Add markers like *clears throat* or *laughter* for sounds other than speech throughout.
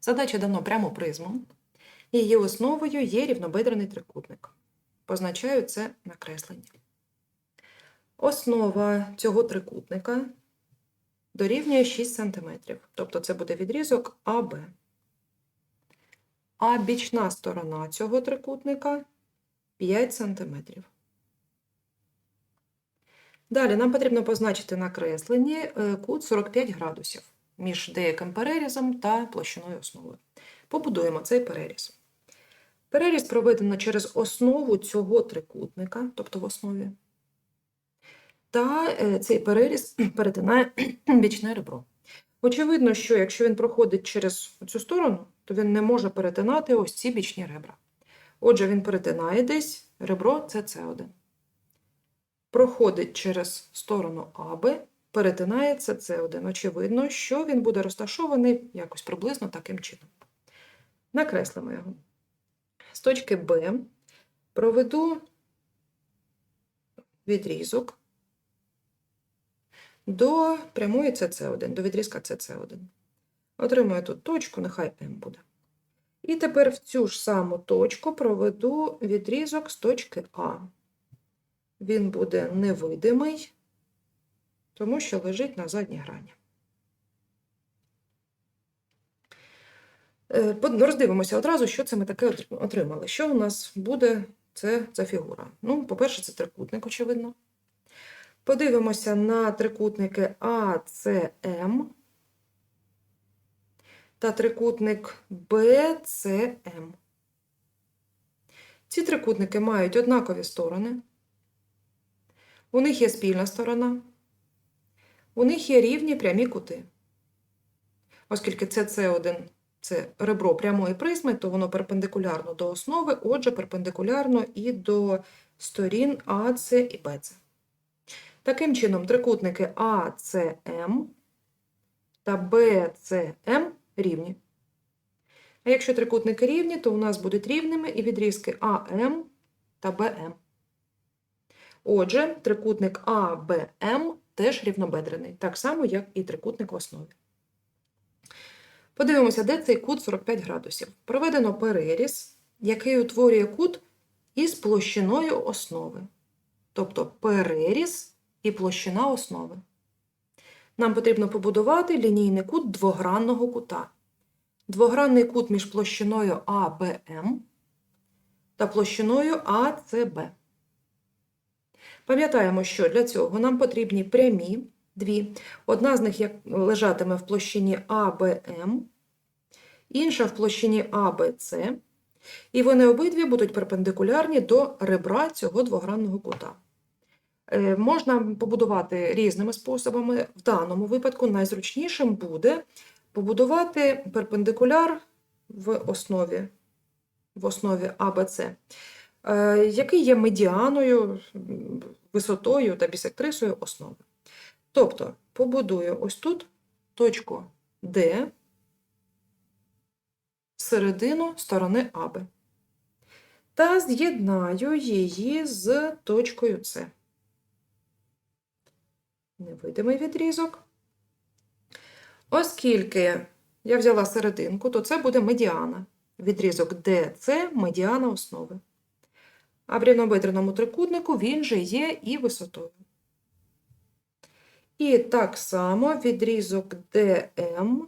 Задача дано пряму призму. Її основою є рівнобедрений трикутник. Позначаю це на кресленні. Основа цього трикутника дорівнює 6 см. Тобто це буде відрізок АБ. А бічна сторона цього трикутника 5 см. Далі нам потрібно позначити на кресленні е, кут 45 градусів між деяким перерізом та площиною основи. Побудуємо цей переріз. Переріз проведено через основу цього трикутника, тобто в основі. Та е, цей переріз *clears throat* перетинає *clears throat* бічне ребро. Очевидно, що якщо він проходить через цю сторону, то він не може перетинати ось ці бічні ребра. Отже, він перетинає десь ребро СС1. Проходить через сторону АБ, перетинає СС1. Очевидно, що він буде розташований якось приблизно таким чином. Накреслимо його. З точки Б проведу відрізок до прямої СС1, до відрізка СС1. Отримаю тут точку, нехай М буде. І тепер в цю ж саму точку проведу відрізок з точки А. Він буде невидимий, тому що лежить на задній грані. Е, Роздивимося одразу, що це ми таке отримали. Що у нас буде це за фігура? Ну, по-перше, це трикутник, очевидно. Подивимося на трикутники АЦМ та трикутник БЦМ. Ці трикутники мають однакові сторони. У них є спільна сторона. У них є рівні прямі кути. Оскільки СС1 це ребро прямої призми, то воно перпендикулярно до основи, отже, перпендикулярно і до сторін АЦ і БЦ. Таким чином, трикутники АЦМ та БЦМ рівні. А якщо трикутники рівні, то у нас будуть рівними і відрізки АМ та БМ. Отже, трикутник АБМ теж рівнобедрений, так само, як і трикутник в основі. Подивимося, де цей кут 45 градусів. Проведено переріз, який утворює кут із площиною основи. Тобто переріз і площина основи. Нам потрібно побудувати лінійний кут двогранного кута. Двогранний кут між площиною АБМ та площиною АЦБ. Пам'ятаємо, що для цього нам потрібні прямі дві. Одна з них лежатиме в площині АБМ, інша в площині АБЦ, і вони обидві будуть перпендикулярні до ребра цього двогранного кута. Е, Можна побудувати різними способами. В даному випадку найзручнішим буде побудувати перпендикуляр в основі, в основі АБЦ, е, який є медіаною, висотою та бісектрисою основи. Тобто побудую ось тут точку D середину сторони АБ та з'єднаю її з точкою С. Невидимий відрізок. Оскільки я взяла серединку, то це буде медіана. Відрізок DC – медіана основи. А в рівнобедреному трикутнику він же є і висотою. І так само відрізок DM,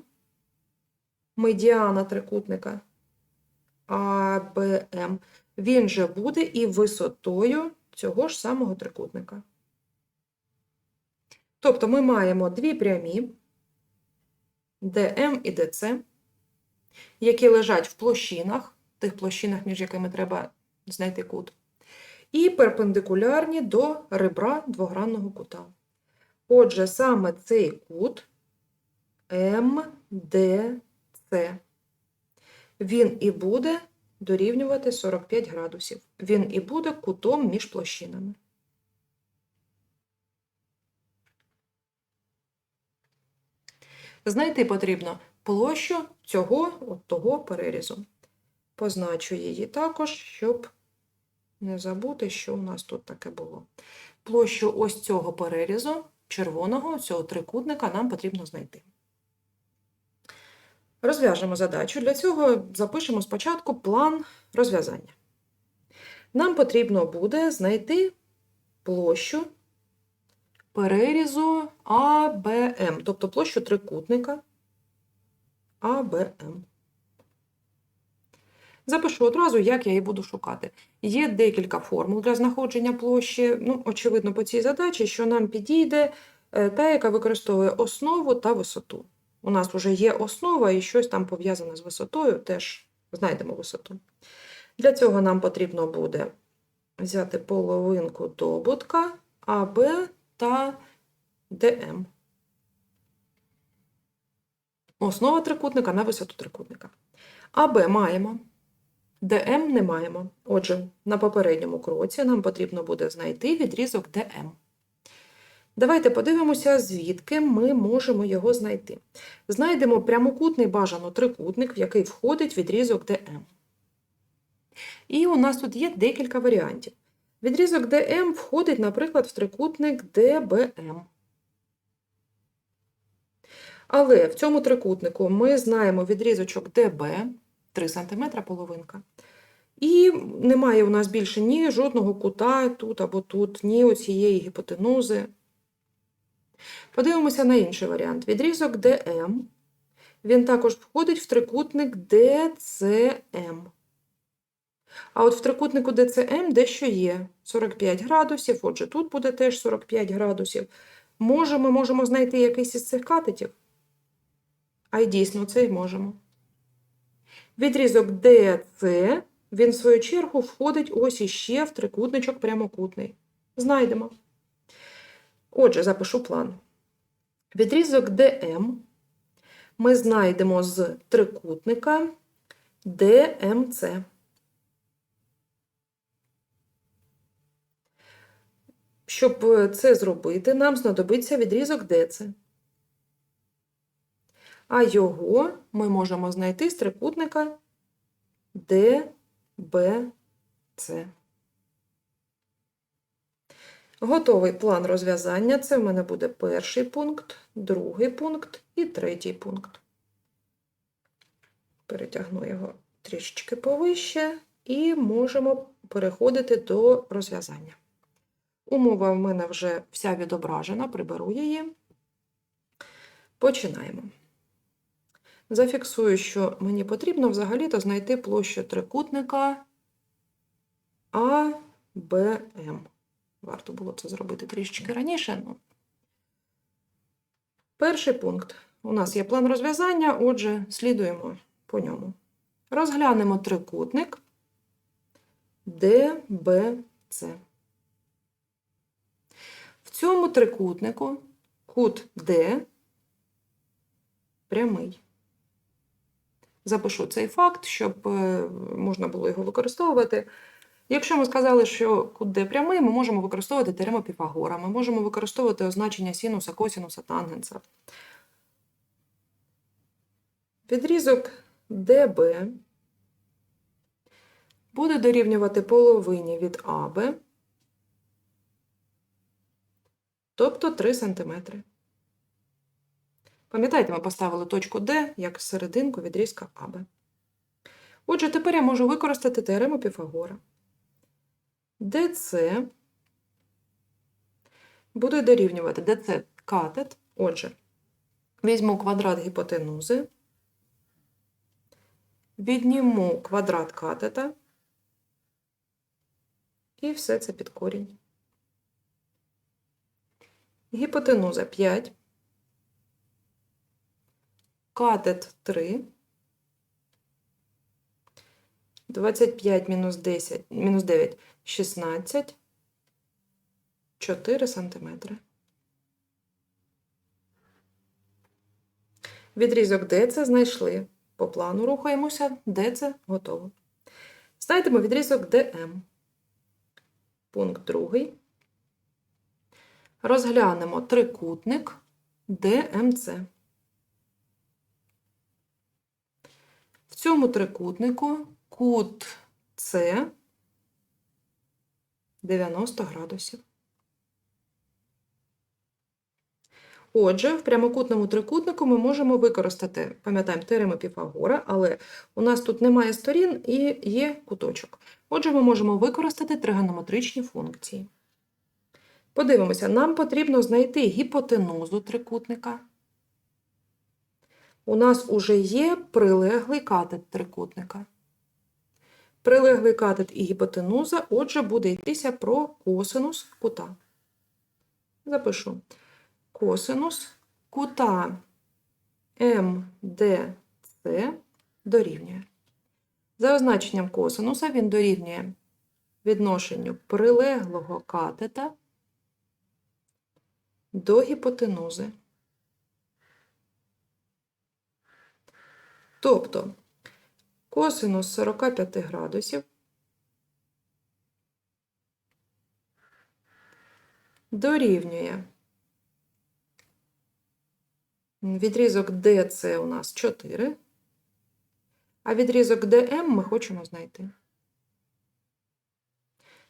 медіана трикутника АБМ, він же буде і висотою цього ж самого трикутника. Тобто ми маємо дві прямі DM і DC, які лежать в площинах, тих площинах, між якими треба знайти кут, і перпендикулярні до ребра двогранного кута. Отже, саме цей кут МДЦ, він і буде дорівнювати 45 градусів. Він і буде кутом між площинами. Знайти потрібно площу цього от того перерізу. Позначу її також, щоб не забути, що у нас тут таке було. Площу ось цього перерізу, червоного, цього трикутника, нам потрібно знайти. Розв'яжемо задачу. Для цього запишемо спочатку план розв'язання. Нам потрібно буде знайти площу перерізу АБМ, тобто площу трикутника АБМ. Запишу одразу, як я її буду шукати. Є декілька формул для знаходження площі. Ну, очевидно, по цій задачі, що нам підійде е, та, яка використовує основу та висоту. У нас вже є основа і щось там пов'язане з висотою, теж знайдемо висоту. Для цього нам потрібно буде взяти половинку добутка АБ та ДМ. Основа трикутника на висоту трикутника. АБ маємо. ДМ не маємо. Отже, на попередньому кроці нам потрібно буде знайти відрізок ДМ. Давайте подивимося, звідки ми можемо його знайти. Знайдемо прямокутний бажано трикутник, в який входить відрізок ДМ. І у нас тут є декілька варіантів. Відрізок ДМ входить, наприклад, в трикутник ДБМ. Але в цьому трикутнику ми знаємо відрізочок ДБ 3 см половинка. І немає у нас більше ні жодного кута тут або тут, ні оцієї гіпотенузи. Подивимося на інший варіант. Відрізок ДМ. Він також входить в трикутник DCM. А от в трикутнику DCM дещо є 45 градусів, отже, тут буде теж 45 градусів. Може, ми можемо знайти якийсь із цих катетів? А й дійсно це й можемо. Відрізок DC, він, в свою чергу, входить ось іще в трикутничок прямокутний. Знайдемо. Отже, запишу план. Відрізок DM ми знайдемо з трикутника DMC. Щоб це зробити, нам знадобиться відрізок DC. А його ми можемо знайти з трикутника DBC. Готовий план розв'язання. Це в мене буде перший пункт, другий пункт і третій пункт. Перетягну його трішечки повище і можемо переходити до розв'язання. Умова в мене вже вся відображена, приберу її. Починаємо. Зафіксую, що мені потрібно взагалі-то знайти площу трикутника АБМ. Варто було це зробити трішечки раніше. Ну. Перший пункт. У нас є план розв'язання, отже, слідуємо по ньому. Розглянемо трикутник ДБЦ. В цьому трикутнику кут D прямий. Запишу цей факт, щоб е, можна було його використовувати. Якщо ми сказали, що кут D прямий, ми можемо використовувати теорему Піфагора, ми можемо використовувати означення синуса, косінуса, тангенса. Відрізок DB буде дорівнювати половині від АБ, тобто 3 см. Пам'ятаєте, ми поставили точку D як серединку відрізка АБ. Отже, тепер я можу використати теорему Піфагора. ДЦ буде дорівнювати ДЦ катет. Отже, візьму квадрат гіпотенузи, відніму квадрат катета і все це під корінь. Гіпотенуза 5, катет 3. 25 мінус 10, мінус 9, 16, 4 сантиметри. Відрізок Д це знайшли. По плану рухаємося, Д це готово. Знайдемо відрізок ДМ. Пункт другий. Розглянемо трикутник ДМЦ. Цьому трикутнику кут С 90 градусів. Отже, в прямокутному трикутнику ми можемо використати, пам'ятаємо, теорему Піфагора, але у нас тут немає сторін і є куточок. Отже, ми можемо використати тригонометричні функції. Подивимося, нам потрібно знайти гіпотенузу трикутника. У нас уже є прилеглий катет трикутника. Прилеглий катет і гіпотенуза, отже, буде йтися про косинус кута. Запишу косинус кута МДЦ дорівнює. За означенням косинуса він дорівнює відношенню прилеглого катета до гіпотенузи. Тобто косинус 45 градусів дорівнює відрізок DC у нас 4, а відрізок DM ми хочемо знайти.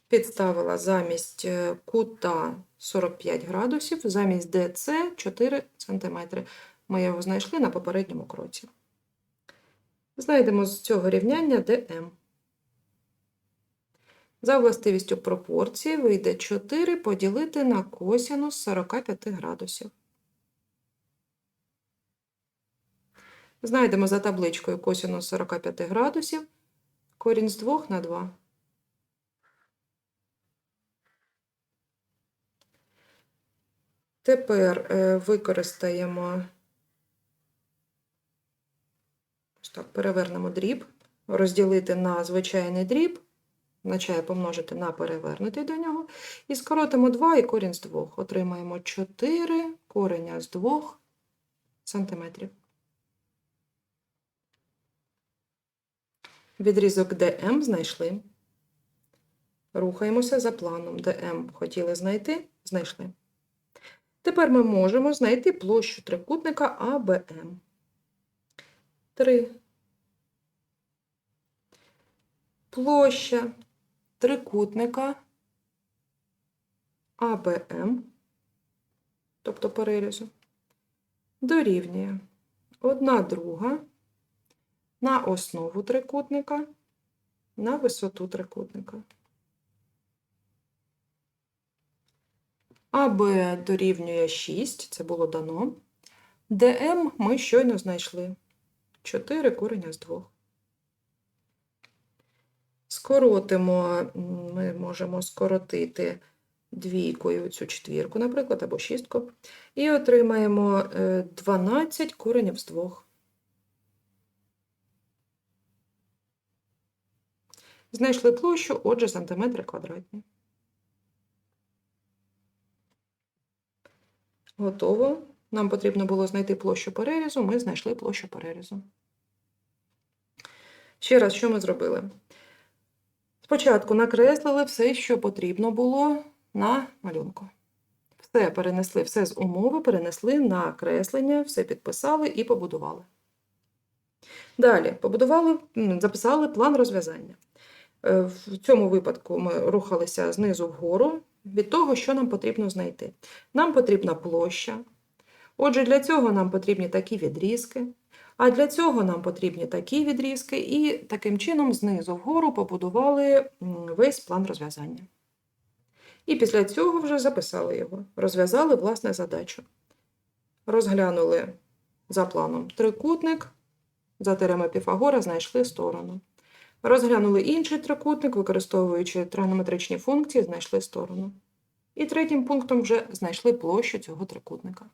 Підставила замість е, кута 45 градусів, замість DC 4 см. Ми його знайшли на попередньому кроці. Знайдемо з цього рівняння DM. За властивістю пропорції вийде 4 поділити на косінус 45 градусів. Знайдемо за табличкою косінус 45 градусів, корінь з 2 на 2. Тепер е, використаємо, ось так, перевернемо дріб, розділити на звичайний дріб, означає помножити на перевернутий до нього, і скоротимо 2 і корінь з 2. Отримаємо 4 кореня з 2 сантиметрів. Відрізок DM знайшли. Рухаємося за планом. DM хотіли знайти, знайшли. Тепер ми можемо знайти площу трикутника АБМ. 3. Площа трикутника АБМ, тобто перерізу, дорівнює 1 друга на основу трикутника, на висоту трикутника. АБ дорівнює 6, це було дано. ДМ ми щойно знайшли 4 кореня з 2. Скоротимо, ми можемо скоротити двійкою цю четвірку, наприклад, або шістку, і отримаємо е, 12 коренів з 2. Знайшли площу, отже, сантиметри квадратні. Готово. Нам потрібно було знайти площу перерізу, ми знайшли площу перерізу. Ще раз, що ми зробили? Спочатку накреслили все, що потрібно було на малюнку. Все перенесли, все з умови перенесли на креслення, все підписали і побудували. Далі побудували, записали план розв'язання. Е, В цьому випадку ми рухалися знизу вгору від того, що нам потрібно знайти. Нам потрібна площа. Отже, для цього нам потрібні такі відрізки, а для цього нам потрібні такі відрізки, і таким чином знизу вгору побудували весь план розв'язання. І після цього вже записали його, розв'язали власне задачу. Розглянули за планом трикутник, за теорема Піфагора знайшли сторону. Розглянули інший трикутник, використовуючи тригонометричні функції, знайшли сторону. І третім пунктом вже знайшли площу цього трикутника.